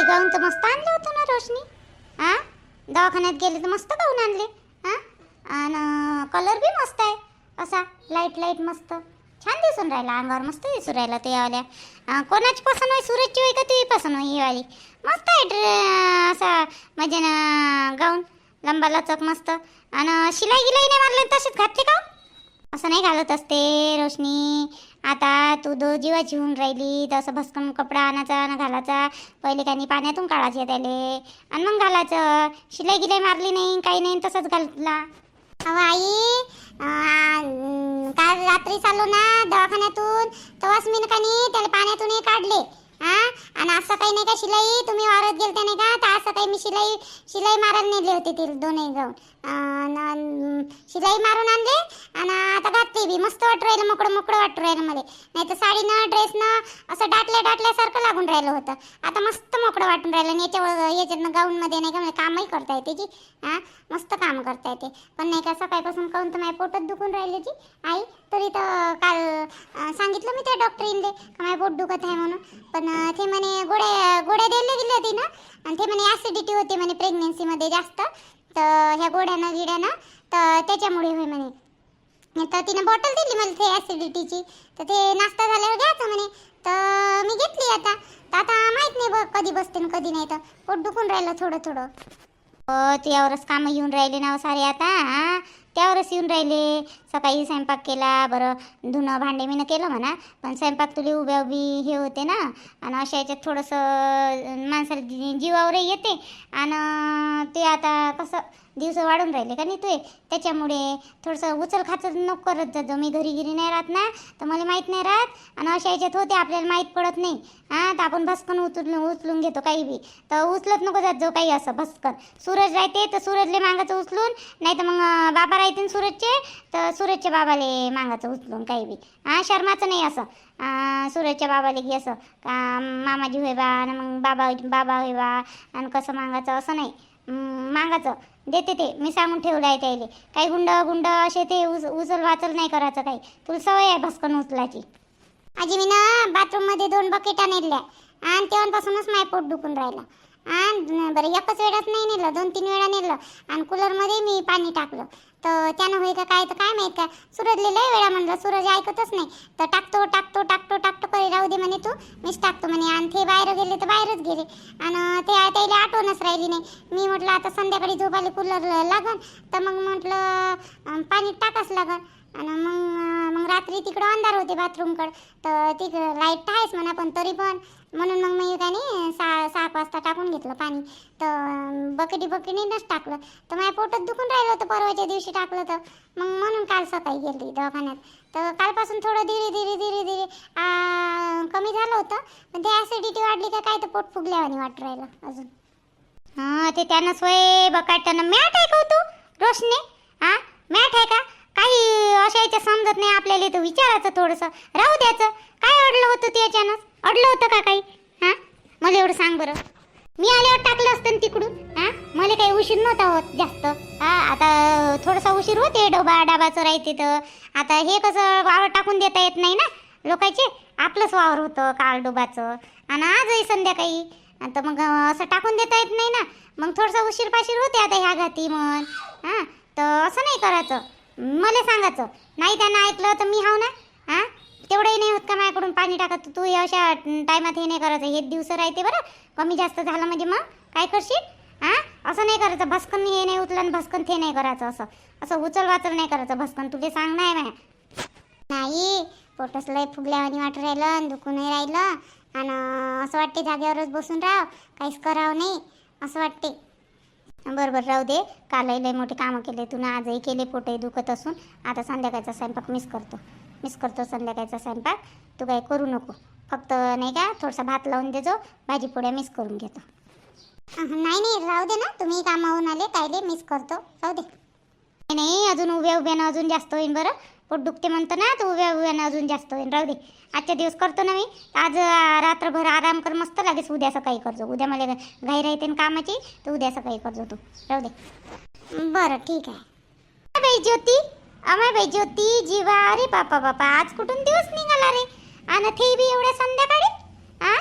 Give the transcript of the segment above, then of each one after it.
बाई गाऊन तर मस्त आणले होते ना रोशनी. हा दवाखान्यात गेले तर मस्त गाऊन आणले. हा आणि कलर बी मस्त आहे. असा लाइट लाइट मस्त. छान दिसून राहिला अंगावर मस्त दिसून राहिला ते वाल्या. कोणाची पसंत होई सूरजची होई का तुझी पसंत होई वाली? मस्त आहे ड्रे असा म्हणजे ना गाऊन. लंबा लचक मस्त. आणि शिलाई गिलाई नाही मारले तसेच घातले का हो? असं नाही घालत असते रोशनी. आता तू दो जीवाची होऊन राहिली तसं भस्कम कपडा आणायचा ना घालायचा. पहिले काही पाण्यातून काढायचे त्याले. आणि मग घालायचं. शिलाई गिलाई मारली नाही काही नाही तसंच घालला. अहो आई काल रात्री चाललो ना दवाखान्यातून तेव्हाच मी का नाही त्याला पाण्यातूनही काढले. हा आणि असं काही नाही का शिलाई तुम्ही वावरत गेलते नाही का? तर असं काही मी शिलाई शिलाई मारायला नेले होते ती दोनही जाऊन. शिलाई मारून आणले आणि आता घातली बी. मस्त वाटू राहिलं मोकळं मोकळं वाटू राहिलं मला नाही तर साडीनं ड्रेसनं असं डाटल्या डाटल्यासारखं लागून राहिलं होतं. आता मस्त मोकळं वाटून राहिलं आणि याच्यावर याच्यातनं गाऊनमध्ये नाही का म्हणजे कामही करता येते जी हा? मस्त काम करता येते. पण नाही का सकाळपासून काहून तर माझ्या पोटात दुखून राहिले जी. आई तरी तर काल सांगितलं मी त्या डॉक्टरीनले का माझं पोट दुखत आहे म्हणून. पण ते म्हणे गोळ्या गोळ्या द्यायला गेले होती ना? आणि ते म्हणे ॲसिडिटी होते म्हणे प्रेग्नेन्सीमध्ये जास्त. तर ह्या गोड्यानं गिड्यानं तर त्याच्यामुळे होय म्हणे. तर तिने बॉटल दिली मला ते ॲसिडिटीची तर ते नाश्ता झाल्यावर घ्यायचं म्हणे. तर मी घेतली आता. तर आता माहीत नाही बघ कधी बसते आणि कधी नाही. तर पोट दुखून राहिलं थोडं थोडं. तुझ्यावरच त्यावरच कामं येऊन राहिले ना सारे आता त्यावरच येऊन राहिले. सकाळी स्वयंपाक केला बरं धुणं भांडे मीनं केलं म्हणा पण स्वयंपाक तुले उभ्या उभी हे होते ना आणि अशा याच्यात थोडंसं माणसाला जी- जीवावरही येते आणि ते आता कसं दिवस वाढून राहिले का नाही तुये? त्याच्यामुळे थोडंसं उचल खाचल नको करत जातो. मी घरी गिरी नाही राहत ना तर मला माहीत नाही राहत आणि अशा याच्यात होते आपल्याला माहीत पडत नाही. हां तर आपण भस्कन उचलून उचलून घेतो काही बी. तर उचलत नको जात जो काही असं भस्कन. सूरज राहते तर सूरजले मागायचं उचलून नाही तर मग बाबा राहते ना सूरजचे? तर सूरजच्या बाबाले मागायचं उचलून काही बी. हां शर्माचं नाही असं. सूरजच्या बाबाले घे असं. का मामाजी होय बा आणि मग बाबा बाबा होय बा आणि कसं मागायचं असं नाही. मागायचं. देते ते. मी सांगून ठेवलं आहे त्याले. काही गुंड गुंड असे ते उच उचल वाचल नाही करायचं काही. तुला सवय आहे भस्कन उचलायची. आजी मी ना बाथरूममध्ये दोन बकेटा नेल्या आणि तेव्हापासूनच माय पोट दुखून राहिलं. आणि बरं एकच वेळाच नाही नेलं. दोन तीन वेळा नेलं. आणि कूलरमध्ये मी पाणी टाकलं. तर त्यानं होई का काय तर काय माहीत का सूरजले लय वेळा म्हणलं सूरज ऐकतच नाही. तर टाकतो टाकतो टाकतो टाकतो करे राहू दे म्हणे तू. मीच टाकतो म्हणे. आणि ते बाहेर गेले तर बाहेरच गेले. आणि ते त्याला आठवणच राहिली नाही. मी म्हटलं आता संध्याकाळी झोपायला कूलर लागन. तर मग म्हटलं पाणी टाकाच लागन. आणि मग मग रात्री तिकडं अंधार होते बाथरूमकडं. तर तिकडं लाइट आहेच म्हणा पण तरी पण. म्हणून मग मी काय नाही सहा सहा वाजता टाकून घेतलं पाणी. तर अं, बकेटी बकेटीनंच टाकलं. तर माझ्या पोटात दुखून राहिलं होतं परवाच्या दिवशी टाकलं तर. मग म्हणून काल सकाळी गेली दवाखान्यात. तर कालपासून थोडं धीरे धीरे धीरे धीरे कमी झालं होतं. पण ते ॲसिडिटी वाढली का काय तर पोट फुगल्यावाने वाटू राहिलं अजून. हां ते त्यानं सोय बकाटानं मॅट आहे का हो तू? रोशनी? हां? मॅट आहे का? काही अशा याच्या समजत नाही आपल्याला तर विचारायचं थोडंसं. राहू द्यायचं. काय अडलं होतं त्याच्यानं अडलं होतं का काही? हां? मला एवढं सांग बरं. मी आल्यावर टाकलं असतं तिकडून. हां? मला काही उशीर नव्हता होत जास्त. हां आता थोडासा उशीर होते डोबा डाबाचं राहते तर आता हे कसं वावर टाकून देता येत नाही ना लोकांचे? आपलंच वावर होतं काळ डोबाचं. आणि आजही संध्याकाळी. आता मग असं टाकून देता येत नाही ना. मग थोडंसं उशीर पाशीर होते आता ह्या घाती म्हण. हां? तर असं नाही करायचं. मला सांगायचं. नाही त्यांना ऐकलं तर मी हाव ना? हां तेवढंही नाही होत का माझ्याकडून पाणी टाकत? तू अशा टायमात हे नाही करायचं. हे दिवस राहते बरं. कमी जास्त झालं म्हणजे मग काय करशील? हां असं नाही करायचं. भस्कन हे नाही उचलं आणि भस्कन ते नाही करायचं असं. असं उचल वाचल नाही करायचं. भस्कन तुले सांग नाही माझ्या नाही पोटस लय फुगल्यावानी वाटू राहिलं आणि दुखूनही राहिलं. आणि असं वाटते जागेवरच बसून राहावं. काहीच करावं नाही. असं वाटते. बरं बरं राहू दे. कालही लय मोठे कामं केले तू ना. आजही केले पोटही दुखत असून. आता संध्याकाळचा स्वयंपाक मिस करतो. मिस करतो संध्याकाळचा स्वयंपाक. तू काही करू नको. फक्त नाही का थोडासा भात लावून देजो भाजी पोळ्या मिस करून घेतो. नाही नाही राहू दे ना. तुम्ही कामावून आले कायले मिस करतो. राहू दे. नाही, नाही अजून उभ्या उभ्यानं अजून जास्त होईन बरं. पोट दुखते म्हणतो ना तर उभ्या उभ्यानं अजून जास्त होईल राहू दे. आजच्या दिवस करतो ना मी. आज रात्रभर आराम कर मस्त लागेल उद्या सकाळी करतो. उद्या मला घाई राहते ना कामाची तर उद्या सकाळी करतो तू. राहू दे. बरं ठीक आहे. बाई ज्योती अमाय बाई ज्योती जीवा अरे बापा बापा आज कुठून दिवस निघाला रे? आणि ते बी एवढ्या संध्याकाळी? आ?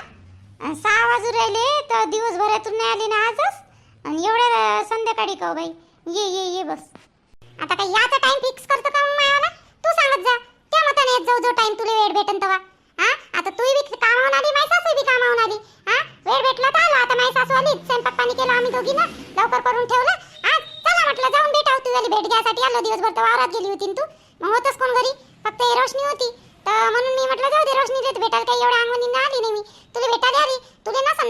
सहा वाजून राहिले तर दिवसभरातून नाही आले ना आजच? आणि एवढ्या संध्याकाळी का हो बाई? ये ये ये बस. आता काय याचा टाइम फिक्स करतो का मग सांगत जा. त्या मताने येत जाऊ जो टाइम तुला वेळ भेटन तवा. हा आता तू बी कामावून आली माय सासू बी कामावून आली. हा वेळ भेटला तर आलो. आता माय सासू आली स्वयंपाक पाणी केलं आम्ही दोघी ना. लवकर करून ठेवलं. आज चला म्हटलं जाऊन भेटाव तू झाली भेट घ्यायसाठी आलो. दिवसभर तर वावरात गेली होती तू. मग होतस कोण घरी? फक्त हे रोशनी होती. तर म्हणून मी म्हटलं जाऊ दे रोशनी देत भेटायला काही एवढ्या अंगणीनं आली नाही मी. तुला भेटायला आली. तुला नसन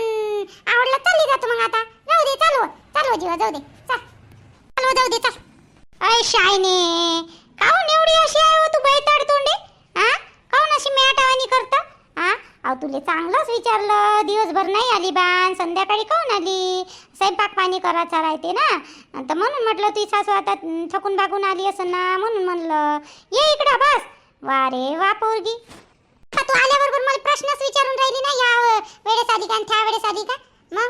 आवडलं चालली जातो मग आता. जाऊ दे चालू. चालू जीवा जाऊ दे. चल चालू जाऊ दे चाल अय शायने काहून एवढी अशी आहे हो तू बैताड तोंडे हा काहून अशी मॅटावानी करता हा अहो तुले चांगलंच विचारलं. दिवसभर नाही आली बाण. संध्याकाळी काऊन आली? स्वयंपाक पाणी करायचा राहते ना. तर म्हणून म्हटलं तुझी सासू आता थकून भागून आली असं ना? म्हणून म्हणलं ये इकडं बस. वा रे वा पोरगी. तू आल्याबरोबर मला प्रश्नच विचारून राहिली ना या वेळेस आली का त्या वेळेस आली का? मग?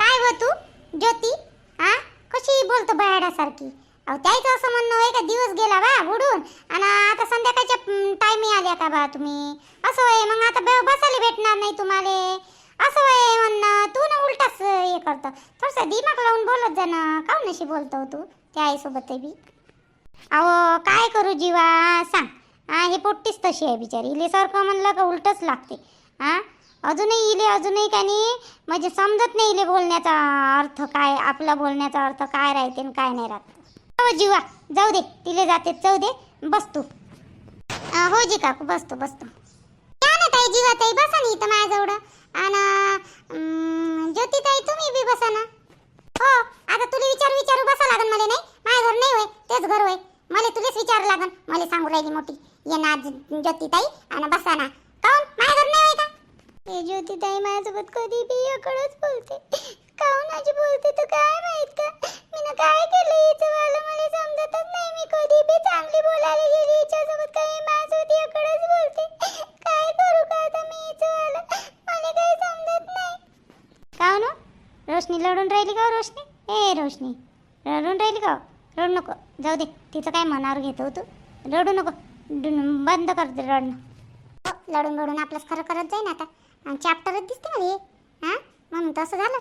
काय हो तू? ज्योती? हा कशी बोलतो बयाडासारखी? अहो त्याचं असं म्हणणं होय का? दिवस गेला बा बुडून. आणि आता संध्याकाळच्या टायमी आल्या का बा तुम्ही? असं होय मग आता ब- बसायला भेटणार नाही तुम्हाला. असं होय म्हणणं. तू ना उलटाच हे करतं. थोडंसं दिमाग लावून बोलत जा ना. काहून अशी बोलतो तू त्या आईसोबत बी. अहो काय करू जीवा? सांग. हा हे पोट्टीच तशी आहे बिचारी. इले सारखं म्हणलं का उलटच लागते. हा अजूनही इले अजूनही काय नाही म्हणजे समजत नाही इले बोलण्याचा अर्थ काय आपला बोलण्याचा अर्थ काय राहते आणि काय नाही राहत. हो जीवा जाऊ दे तिले जाते जाऊ दे बस तू. हो जी काकू बसतो बसतो या ना ताई जीवा ताई बसा ना इथं माझ्याजवळ. आणि ज्योती ताई तुम्ही बी बसा ना. हो आता तुला विचार विचारू बसा लागन मला नाही. माझ्या घर नाही होय तेच घर होय. मला तुलेच विचार लागन. मला सांगू राहिली मोठी. ये ना ज्योती ताई आणि बसा ना. काऊन माझं घर नाही होय का? हे ज्योती ताई माझ्यासोबत कधी बी याकडंच बोलते. जाऊ काय मनावर घेतो तू? रडू नको. बंद कर दे रडणं. हो, लढून लढून आपलंच खरं करत जाईन आता. आणि चॅप्टरच दिसते ना हे. हां? म्हणून तसं झालं.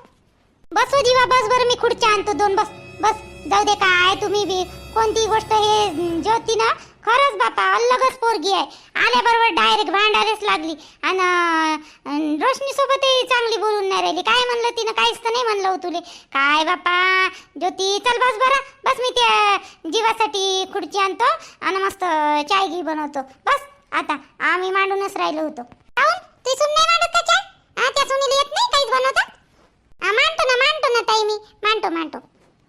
बस हो जीवा बस बरं मी खुर्च्या आणतो दोन बस. बस जाऊ दे काय तुम्ही बी. कोणती गोष्ट हे ज्योती ना खरंच बापा अलगच पोरगी आहे. आल्याबरोबर डायरेक्ट भांडायलाच लागली. आणि रोशनी सोबतही चांगली बोलून नाही राहिली. काय म्हणलं तिनं? काहीच तर नाही म्हणलं हो तुले. काय बापा? ज्योती चल बस बरं. बस मी त्या जीवासाठी खुर्ची आणतो आणि मस्त चाय घी बनवतो. बस. आता आम्ही मांडूनच राहिलो होतो. ती सुन नाही मांडत का चाय? त्या सुनीला येत नाही काहीच बनवता? मांडतो ना मांडतो ना ताई मी. मांडतो मांडतो.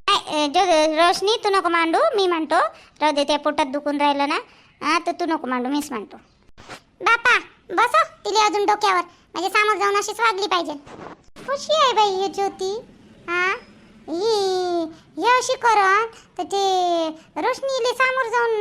जो रोशनी तू नको मांडू मी मांडतो राहू दे त्या पोटात दुखून राहिलं ना. हा तर तू नको मांडू मीच मांडतो बापा बस तिले अजून डोक्यावर. म्हणजे सामोर जाऊन अशीच वागली पाहिजे. खुशी आहे बाई ही ज्योती. हा? ही हे अशी करन तर ते रोशनी इले सामोर जाऊन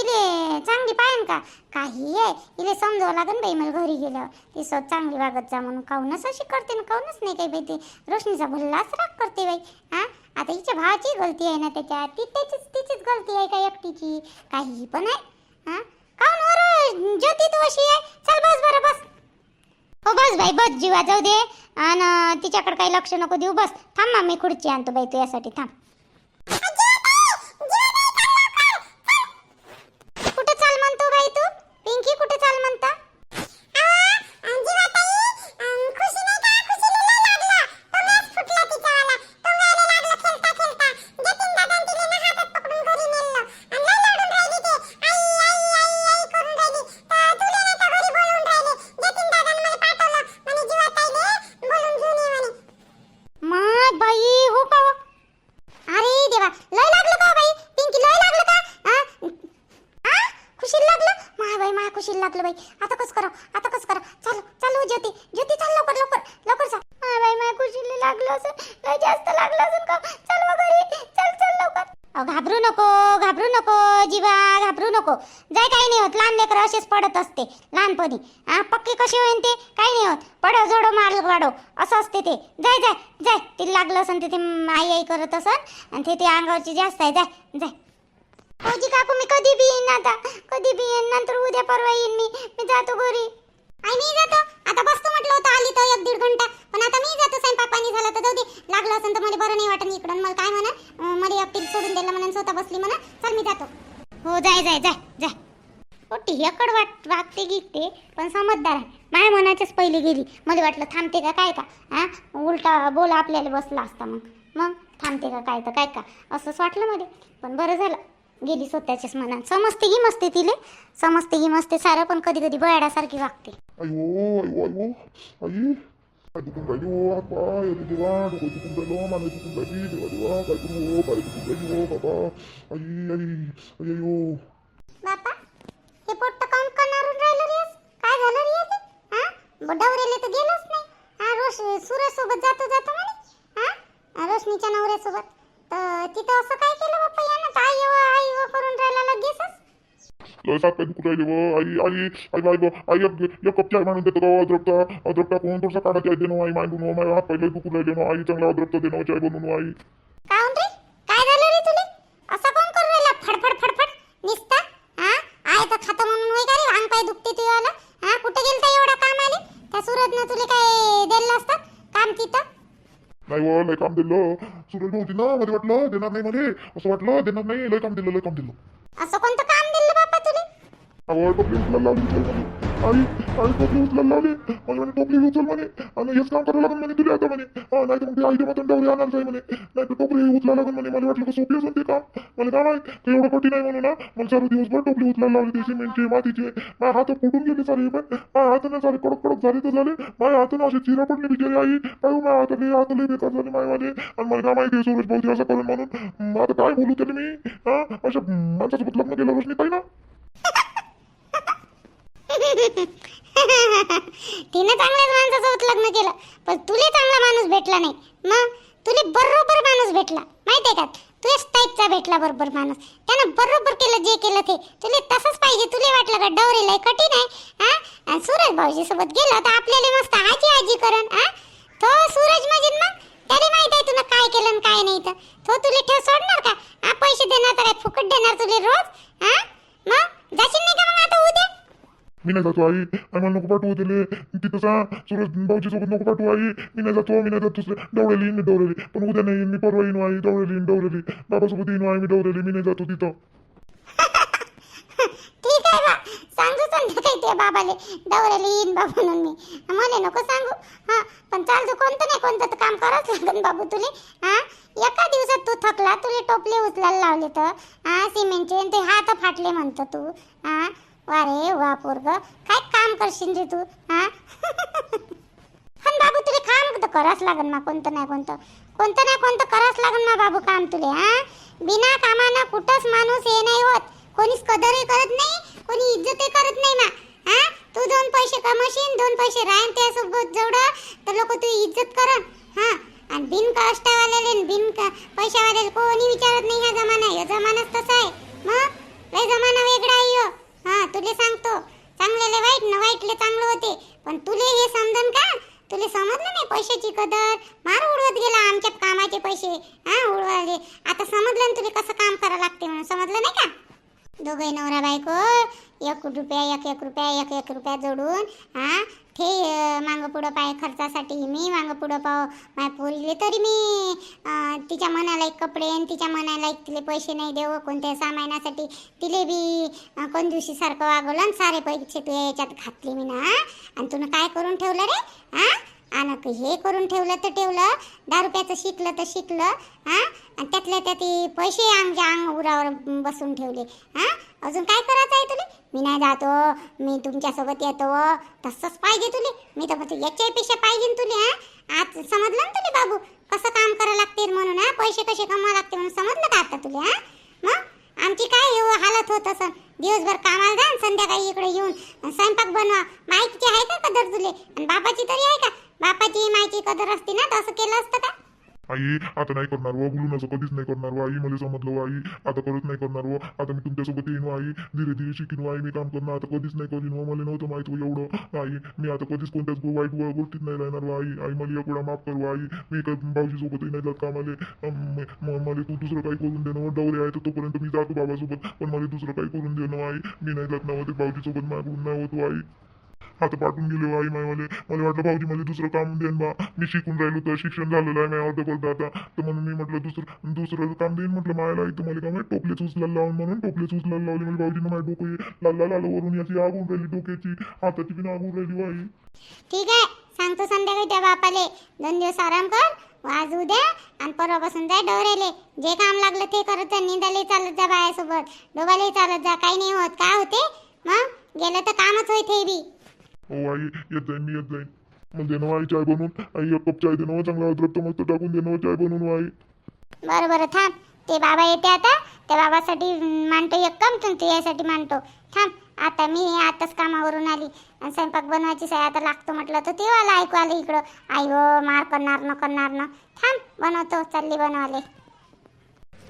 इले चांगली पाहिन का? काही आहे इले समजावं लागेल बाई मला घरी गेल्यावर. ती स्वतः चांगली वागत जा म्हणून. काहूनच अशी करते ना काहूनच नाही काही बाई ते. रोशनीचा भल्लाच राग करते बाई हा? आता हिच्या भावाची गलती आहे ना त्याच्यात. ती त्याचीच तिचीच गलती आहे का एकटीची? काही पण आहे हा? काहून? ज्योती तू अशी आहे? चल बस बरं बस. हो बस बाई बस जीवा जाऊ दे. आणि तिच्याकडे काही लक्ष नको देऊ. बस थांब मग मी खुर्ची आणतो बाई तू यासाठी थांब. आणि जास्त आहे जाय जाय. भाऊजी काकू मी कधी बी येईन आता. कधी बी येईन नंतर उद्या परवा येईन मी. मी जातो घरी. आई मी जातो. आता बसतो म्हटलं होतं आली तर एक दीड घंटा. पण आता मी जातो स्वयंपाक पाणी झालं तर जाऊ दे. लागलं असेल तर मला बरं नाही वाटत इकडून. मला काय म्हणा मला एकटी सोडून दिलं म्हणून स्वतः बसली म्हणा. चल मी जातो. हो जाय जाय जाय जाय. पोटी एकड वाट वागते गिकते पण समजदार आहे. माया मनाच्याच पहिले गेली. मला वाटलं थांबते का काय का हा उलटा बोला आपल्याला बसला असता मग. मग? थांबते का काय तर काय का? असंच वाटलं मला. पण बरं झालं. गेली स्वतःच्याच मनात समजते की मस्ते तिले. समजते की मस्ते सारं पण कधी कधी बयाडासारखी वागते. अयो अयो अयो. आई. काय दुखून राहिली हो हात पाय अरे देवा डोकं दुखून राहिलं मान दुखून राहिली देवा देवा काय करू हो काय दुखून राहिली हो बाबा. आई आई आई अयो. बापा हे पोट्ट काऊन कणारून राहिलं रे? काय झालं रे हा? डवरेले तर गेलोच नाही. हा रोश सूरज सोबत जातो जातो म्हणे. हा रोशनीच्या नवऱ्यासोबत. तर तिथं असं काय केलं बाप्पा? यानं तर आई व आई व करून राहिला लगेचच. लय सात पाय दुखून राहिले व? आई आई आई बाई आई एक एक कप चाय मांडून देतो का अद्रकचा अद्रक टाकून थोडसा काढा चाय देणं आई मांडून माझ्या हात पाय लय दुखून राहिले ना आई चांगला अद्रकचा देणं चाय बनवून आई. काऊन रे? काय झालं रे तुले? असं कोण करू राहिला? फडफड फडफड? निसता? हा आहे तर खातं म्हणून होय का रे? अंग पाय दुखते तुझ्या आलं हा कुठे गेलता एवढा काम आले त्या सुरतनं तुले काय दिलं असतात काम तिथं? नाही हो लय काम दिलं. सुरेश भाऊजी ना मध्ये वाटलं देणार नाही मध्ये असं वाटलं देणार नाही लय काम दिलं लय काम दिलं. असं कोणतं अहो टोपली उचलायला लावली आई आई टोपली उचलायला लावली म्हणजे म्हणे टोपली उचल म्हणे आणि हेच काम करावं लागेल म्हणे तुला आता म्हणे नाही तर मग ते आईच्या मटण डवरी आणायला जाई म्हणे नाही तर टोपली उचलायला लागेल म्हणे मला वाटलं का सोपी असेल ते काम मला काय माहीत ते एवढं कठीण आहे म्हणून ना मग चार दिवसभर टोपली उचलायला लावली ते सिमेंटचे मातीचे माझ्या हात फुटून गेले सारे पण माझ्या हाताने सारे कडक कडक झाले तर झाले माझ्या हाताने असे चिरा पडले बिचारी आई काय हो, माझ्या हाताने हाताले बेकार झाले माझ्यावाले आणि मला काय माहिती सूरज भाऊजी असं करून म्हणून आता काय बोलू त्याला मी हा अशा माणसासोबत लग्न केलं रोशनी ताई ना तिने चांगल्याच माणसासोबत लग्न केलं पण तुले चांगला माणूस भेटला नाही. मग तुले बरोबर माणूस भेटला. माहितीये का? तुझ्याच टाईपचा भेटला बरोबर माणूस. त्यानं बरोबर केलं जे केलं ते. तुले तसंच पाहिजे. तुले वाटलं का डवरेला कठीण आहे हा? आणि सूरज भाऊजी सोबत गेला तर आपल्याला मस्त आजी आजी करण हा? तो सूरज म्हणजे मग? त्याला माहीत आहे तुला काय केलं काय नाही तर तो तुले ठेव सोडणार का? हा पैसे देणार तर काय फुकट देणार तुले रोज हा? मग? जाशील नाही का मग आता उद्या? मी नाही जातो आई. आणि मला नको पाठवू त्याले. तिथं सांग सूरज भाऊजी सोबत नको पाठवू आई. मी नाही जातो मी नाही जातो दुसरे डवळेली येईन मी डवळेली पण उद्या नाही मी परवा येईन आई. डवळेली येईन डवळेली बाबासोबत येईन आई. मी डवळेली मी नाही जातो तिथं. ठीक आहे बा. सांगू संध्याकाळी ते बाबाले. दौऱ्याला येईन बा म्हणून मी. मला नको सांगू. हा पण चालतो कोणतं नाही कोणतं तर काम करावंच लागेल बाबू तुले. हा? एका दिवसात तू थकला तुले टोपले उचलायला लावले तर. हा सिमेंटचे ते हात फाटले म्हणतो तू. हा? वा रे वा पोरग. काय काम करशील रे तू हा? पण बाबू तुला काम तर करावंच लागेल ना कोणतं नाही कोणतं. कोणतं नाही कोणतं करावंच लागेल ना बाबू काम तुले हा? बिना कामानं कुठंच माणूस हे नाही होत. कोणीच कदरही करत नाही कोणी इज्जतही करत नाही ना हा? तू दोन पैसे कमवशील दोन पैसे राहीन त्यासोबत जेवढं तर लोक तू इज्जत करन हा? आणि बिन कष्टवाल्याले बिन पैशावाल्याला कोणी विचारत नाही ह्या जमाना ह्या जमानाच तसा आहे मग लय जमाना वेगळा आहे ह्यो. हा तुले सांगतो चांगल्याले वाईट न वाईटले चांगलं होते पण तुले हे समजन का तुले समजलं नाही पैशाची कदर मार उडवत गेला आमच्या कामाचे पैसे हा उडवाले आता समजलं ना तुले कसं काम करावं लागते म्हणून समजलं नाही का दोघे नवरा बायको एक रुपया एक एक रुपया एक एक रुपया जोडून हा ते मागं पुढं पाय खर्चासाठी मी मागं पुढं पाव माय पोरीले तरी मी तिच्या मनाला एक कपडे आणि तिच्या मनाला एक तिले पैसे नाही देऊ कोणत्या सामानासाठी तिले बी कोण दिवशी सारखं वागवलं आणि सारे पैसे तू याच्यात घातले मी ना आणि तुनं काय करून ठेवलं रे? हा? आणि हे करून ठेवलं तर ठेवलं. दहा रुपयाचं शिकलं तर शिकलं हा. आणि त्यातल्या त्यात पैसे आमच्या अंग उरावर बसून ठेवले. हा? अजून काय करायचं आहे तुले? मी नाही जातो. मी तुमच्यासोबत येतो. तसंच पाहिजे तुले. मी तर म्हणतो याच्यापेक्षा पाहिजे तुले हा? आज समजलं ना तुले बाबू? कसं काम करावं लागते म्हणून हा? पैसे कसे कमावं लागते म्हणून समजलं का आता तुले हा? मग? आमची काय हो हालत होत असं दिवसभर कामाला जा संध्याकाळी इकडे येऊन स्वयंपाक बनवा. माईकची आहे का कदर तुले? आणि बापाची तरी आहे का? बापाची मायची कदर असते ना तसं केलं असतं का? आई आता नाही करणार व बोलू नसं कधीच नाही करणार व आई मला समजलं व आई आता करत नाही करणार व आता मी तुमच्यासोबत येईन आई धीरे धीरे शिकीन आई मी काम करणार आता कधीच नाही करीन व मला नव्हतं माहीत एवढं. आई मी आता कधीच कोणत्याच वाईट गोष्टीत नाही राहणार व आई आई मला एक माफ कर आई मी एका भाऊजीसोबतही नाही जात कामाले. अं, मला तू दुसरं काही करून देणं डवरे आहे तर तोपर्यंत मी जातो बाबासोबत पण मला दुसरं काही करून देणं आई मी नाही जात ना ते भाऊजीसोबत माझ्याकडून नाही होत आई. आता पाठवून गेले हो आई मायवाले. मला वाटलं भाऊजी मला दुसरं काम देईन बा. मी शिकून राहिलो तर शिक्षण झालेलं आहे माझ्या अर्ध करतो आता. तर म्हणून मी म्हटलं दुसरं दुसरं काम देईन म्हटलं मायाला आई तुम्हाला काय माहिती? टोपलेच उचलायला लावून म्हणून टोपलेच उचलायला लावली. म्हणजे भाऊजीनं माझ्या डोकं लाल लाल वरून याची आगून राहिली डोक्याची. हाताची बिन आगून राहिली हो आई. ठीक आहे. सांगतो संध्याकाळी त्या बापाले. दोन दिवस आराम कर आज उद्या आणि परवापासून जाय डोरेले. जे काम लागलं ते करत जा. निंदाले चालत जा बायासोबत. डोबाले चालत जा. काही नाही होत. काय होते? मग गेलं तर कामच होय ते बी. हो आई येत जाईन मी येत जाईन मग देणं आई चाय बनवून. आई एक कप चाय देणं चांगला अद्रक मस्त टाकून देणं चाय बनवून आई. बरं बरं थांब. ते बाबा येते आता. त्या बाबासाठी मांडतो एक काम तू यासाठी मांडतो. थांब. आता मी आताच कामावरून आली. आणि स्वयंपाक बनवायची साय आता लागतो म्हटलं तर ते वाला ऐकू आलं इकडं. आई हो मार करणार न करणार न. थांब बनवतो. चालली बनवाले.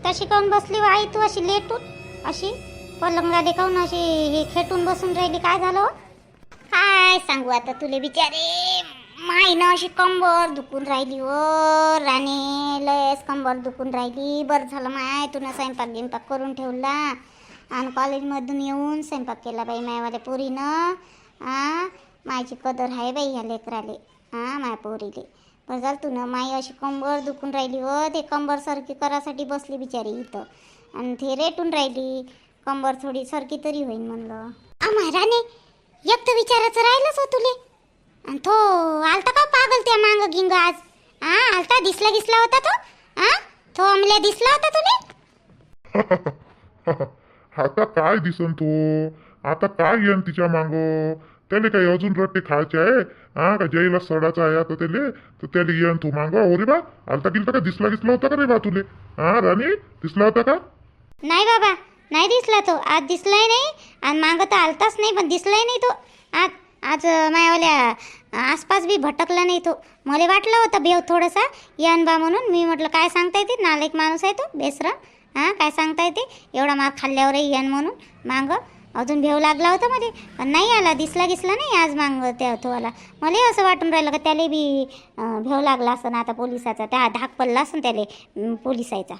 तशी काऊन बसली आई तू अशी लेटून? अशी? पलंगाले काऊन अशी हे खेटून बसून राहिली? काय झालं हो? काय सांगू आता तुले बिचारे. माय ना अशी कंबर दुखून राहिली हो राणे. लयच कंबर दुखून राहिली. बरं झालं माय तुला स्वयंपाक गिंपाक करून ठेवला. आणि कॉलेजमधून येऊन स्वयंपाक केला बाई मायवाल्या पोरीनं. आ मायची कदर आहे बाई ह्या लेकराले. हां माय पोरीले. बरं झालं तुनं माई अशी कंबर दुखून राहिली हो. ते कंबर सरकी करासाठी बसली बिचारी इथं. आणि ते रेटून राहिली. कंबर थोडी सरकी तरी होईन म्हणलं. आम्हा राणे एक तर विचारायचं राहिलंच हो तुले. तो आलता का पागल त्या मांग गिंग आज? हा आलता? दिसला दिसला होता तो? हा तो अमल्या दिसला होता तुले? आता काय दिसन तो? आता काय येईन तिच्या मांग? त्याले काही अजून रट्टे खायचे आहे? हा का जईला सडाचा आहे आता त्याले? तर त्याला येईन तो मांग? अरे बा आलता गेलता का दिसला दिसला होता का रे बा तुले? हा राणी दिसला होता का? नाही बाबा नाही दिसला तो. आज दिसलाय नाही. आणि मागं तर आलताच नाही पण दिसलाय नाही तो. आज आज मायावाल्या आसपास बी भटकला नाही तो. मला वाटलं होतं बेव थोडासा यान बा म्हणून. मी म्हटलं काय सांगता येते नालायक माणूस आहे तो बेसरा हां काय सांगता येते एवढा माग खाल्ल्यावरही यान म्हणून मागं. अजून भेव लागला होता मध्ये पण नाही आला दिसला गिसला नाही आज मांग त्या तो आला मला असं वाटून राहिलं का त्याला बी भेव लागला असं आता पोलिसाचा. त्या धाक पडला असं त्याला पोलिसायचा. पोलिसाचा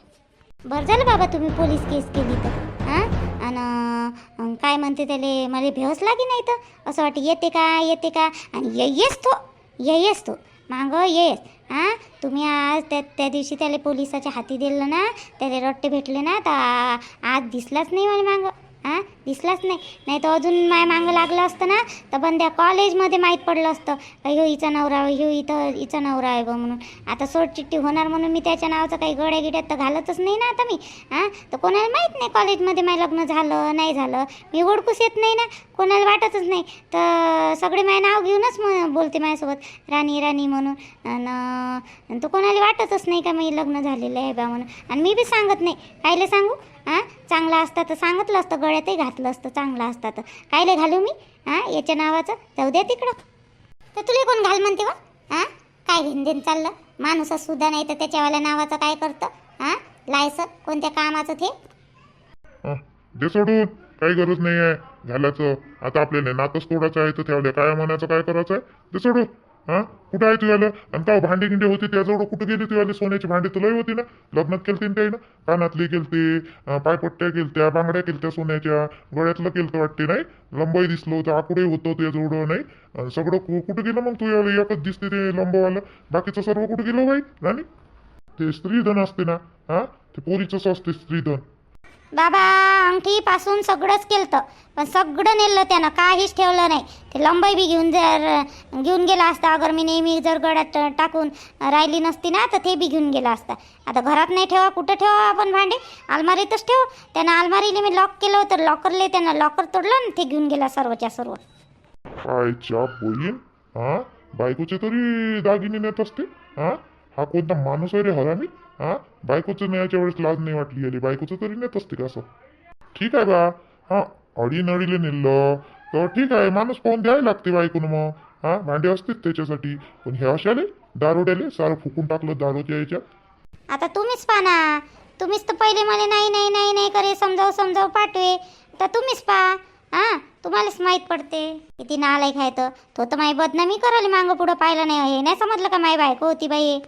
बरं झालं बाबा तुम्ही पोलीस केस केली तर. हां? आणि काय म्हणते त्याले मला भेवच लागे नाही तर? असं वाटतं येते का येते का? आणि ये येस तो ये येस तो. मागं येस. हां? तुम्ही आज त्या त्या दिवशी त्याला पोलिसाच्या हाती दिलं ना त्याला रट्टे भेटले ना तर आज दिसलाच नाही मला मागं. हां? दिसलाच नाही. नाही तर अजून माय मागं लागलं असतं ना तर बंद्या कॉलेजमध्ये माहीत पडलं असतं. का ह्यो हिचा नवरा ह्यो इथं हिचा नवरा आहे बा म्हणून. आता सोडचिठ्ठी होणार म्हणून मी त्याच्या नावाचं काही गड्या गिड्यात तर घालतच नाही ना आता मी. हां? तर कोणाला माहीत नाही कॉलेजमध्ये माझं लग्न झालं नाही झालं. मी ओळखूच येत नाही ना कोणाला वाटतच नाही. तर सगळे माझं नाव घेऊनच म बोलते माझ्यासोबत राणी राणी म्हणून. आणि तो कोणाला वाटतच नाही का मी लग्न झालेलं आहे बा म्हणून. आणि मी बी सांगत नाही. कायले सांगू? हां? चांगला असता तर सांगितलं असतं गळ्यातही घातलं असतं चांगला असता तर. कायले घालू मी? हां? याच्या नावाचं? जाऊ द्या तिकडं. तर तुला कोण घाल म्हणते वा हां? काय घेणदेन चाललं? माणूस सुद्धा नाही तर त्याच्यावाल्या नावाचं काय करतं? हां? लायचं कोणत्या कामाचं ते? हं, दे सोडून. काही गरज नाही आहे झाल्याचं. आता आपल्याला नातच तोडायचं आहे तर त्यावेळेला काय म्हणायचं काय करायचं आहे? ते सोडून. हा? कुठं आहे तुझ्याला? आणि का भांडे गिंडे होते त्याजवळ कुठं गेले तुझ्याला सोन्याचे भांडे तर लय होती ना. लग्नात केलते ना त्याईनं. कानातले केलते पायपट्ट्या केलत्या बांगड्या केलत्या सोन्याच्या गळ्यातलं केलतं वाटते नाही? लंबाई दिसलं होतं आकुडे होतं तुझ्याजवळ नाही? सगळं कुठं गेलं मग तुझ्याला? एकच दिसते ते लंबवालं. बाकीचं सर्व कुठं गेलं बाई? राणी ते स्त्रीधन असते ना हा? ते पोरीचंच असते स्त्रीधन. बाबा अंगठीपासून सगळंच केलं पण सगळं नेलं त्यानं काहीच ठेवलं नाही. ते लंबाई बी घेऊन जर घेऊन गेला असता अगर मी नेहमी जर गड्यात टाकून राहिली नसती ना तर ते बी घेऊन गेला असता. आता घरात नाही ठेवा कुठं ठेवा आपण भांडे? अलमारीतच ठेव. त्यानं अलमारीने मी लॉक केलं होतं लॉकरले त्यानं लॉकर तोडलं आणि ते घेऊन गेला सर्वच्या सर्व. आयच्या बहीण हा? बायकोचे तरी दागिने नेत असते. हा? हा कोणता माणूस आहे रे हरामी? हा? बायकोचं न्यायच्या वेळेस लाज नाही वाटली आली बायकोचं तरी नेत असते का असं? ठीक आहे बा. हा? अडी नडीले नेलं तर ठीक आहे माणूस पाहून द्यायला लागते बायकोनं मग. हा? भांडे असतेच त्याच्यासाठी. पण हे अशाले दारोड्याले सारं फुकून टाकलं दारूच्या याच्यात. आता तुम्हीच पाना. तुम्हीच तर पहिले मला नाही नाही नाही नाही करे समजाव समजाव पाठवे. तर तुम्हीच पा. हां? तुम्हालाच माहीत पडते. किती नालायक आहे तर तो तर माई बदनामी करायला मागं पुढं पाहिलं नाही हे नाही समजलं का माई बायको होती बाई?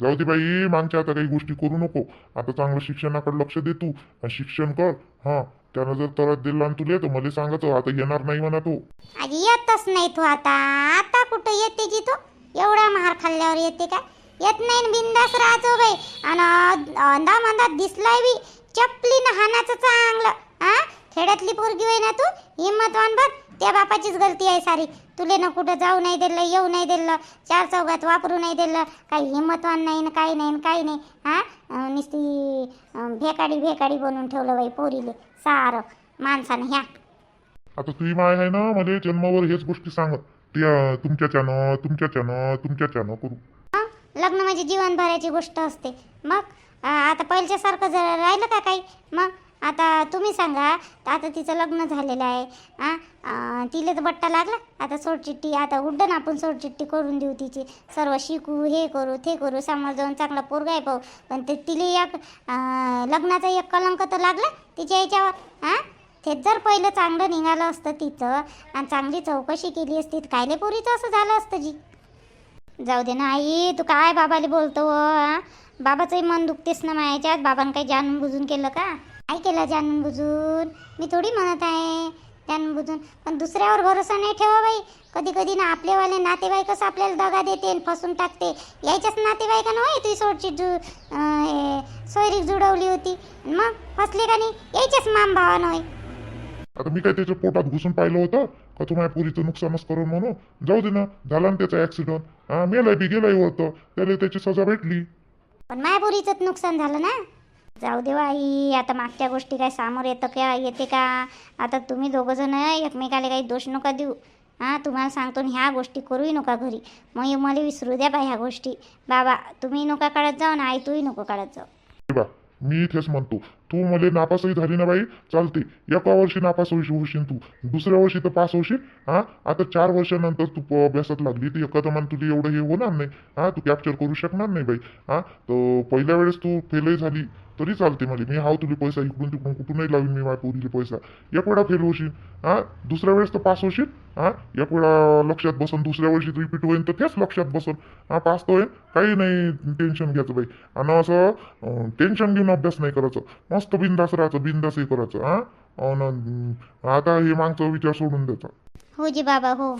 जाऊ दे बाई मागच्या आता काही गोष्टी करू नको. आता चांगलं शिक्षणाकडे लक्ष दे तू आणि शिक्षण कर. हा त्यानं जर त्रास दिला आणि तुला तर मला सांगत आता येणार नाही म्हणा तो. आजी येतच नाही तू आता. आता कुठं येते जी तू एवढा महार खाल्ल्यावर येते का येत नाही न बिंदास राहतो बाई. आणि अंधा मंदात दिसलाय बी चपली हानाचं चांगलं. हा? खेड्यातली पोरगी होय ना तू? हिंमतवान बघ. त्या बापाचीच गलती आहे सारी. तुले ना कुठं जाऊ नाही दिलं येऊ नाही दिलं चार चौघात वापरू नाही दिलं. काही हिंमतवान नाही ना काही नाही काही नाही. हा? नुसती भेकाडी भेकाडी बनवून ठेवलं बाई पोरीले. सारं. माणसानं ह्या. आता तुझी माय आहे ना मला जन्मावर हेच गोष्टी सांगत त्या तुमच्याच्यानं तुमच्याच्यानं तुमच्याच्यानं करू? लग्न म्हणजे जीवन भरायची गोष्ट असते. मग? आता पहिल्यासारखं जर राहिलं का काही? मग? आता तुम्ही सांगा आता तिचं लग्न झालेलं आहे आ, तिला तर बट्टा लागला? आता सोडचिट्टी आता उड्डण आपण सोडचिट्टी करून देऊ तिची. सर्व शिकू हे करू ते करू समोर जाऊन चांगला पोरगा आहे पाहू पण ते तिला एक लग्नाचा एक कलंक तर लागला तिच्या याच्यावर हां? ते जर पहिलं चांगलं निघालं असतं तिचं आणि चांगली चौकशी केली असती तर कायले पोरीचं असं झालं असतं जी? जाऊ दे ना आई तू काय बाबाले बोलतो व, बाबाचंही मन दुखतेस ना माझ्याच्यात बाबानं काही जाणून बुजून केलं का? काय केलं जाणून बुजून मी थोडी म्हणत आहे जाणून बुजून पण दुसऱ्यावर भरोसा नाही ठेवा बाई. कधी कधी ना आपलेवाले नातेवाईकच आपल्याला दगा देते फसून टाकते. यायच्याच नातेवाईकानं होय तुझी सोडची जु सोयरीक जुडवली होती. मग फसले का नाही? यायच्याच माम भावानं होय. आता मी काय त्याच्या पोटात घुसून पाहिलं होतं? का तुम्हाला पुरीचं नुकसानच करून म्हणून? जाऊ दे ना. झाला ना त्याचा ऍक्सिडेंट मेलाय बी गेलाय होतं. त्याला त्याची सजा भेटली. पण मायपुरीचंच नुकसान झालं ना? जाऊ देवा आई आता मागच्या गोष्टी काय समोर येतं का? येते का? आता तुम्ही दोघं जण एकमेकाला काही दोष नका देऊ. हां तुम्हाला सांगतो ह्या गोष्टी करूही नका घरी. मग मला विसरू द्या बा ह्या गोष्टी. बाबा तुम्ही नका काढत जाऊ ना आई तूही नको काढत जाऊ. बा मी इथेच म्हणतो तू मला नापासही झाली ना बाई? चालते. एका वर्षी नापास होशील होशील तू. दुसऱ्या वर्षी तर पास होशील हा? आता चार वर्षानंतर तू अभ्यासात लागली तर एका दमान तुला एवढं हे होणार नाही. हा? तू कॅप्चर करू शकणार नाही बाई. हा? तर पहिल्या वेळेस तू फेलही झाली तरी चालते मला. मी हाव तुला पैसा इकडून तिकडून कुठूनही लावीन मी माझ्या पोरीला पैसा. एक वेळा फेल होशील हा? दुसऱ्या वेळेस तर पास होशील हा? एक वेळा लक्षात बसन. दुसऱ्या वर्षी रिपीट होईल तर तेच लक्षात बसन. हा? पास तर होईल काही नाही. टेन्शन घ्यायचं बाई. आणि असं टेन्शन घेऊन अभ्यास नाही करायचं. मस्त बिंदास राहायचं बिंदास हे करायचं हा? आता हे मागचा विचार सोडून द्यायचा. हो जी बाबा हो.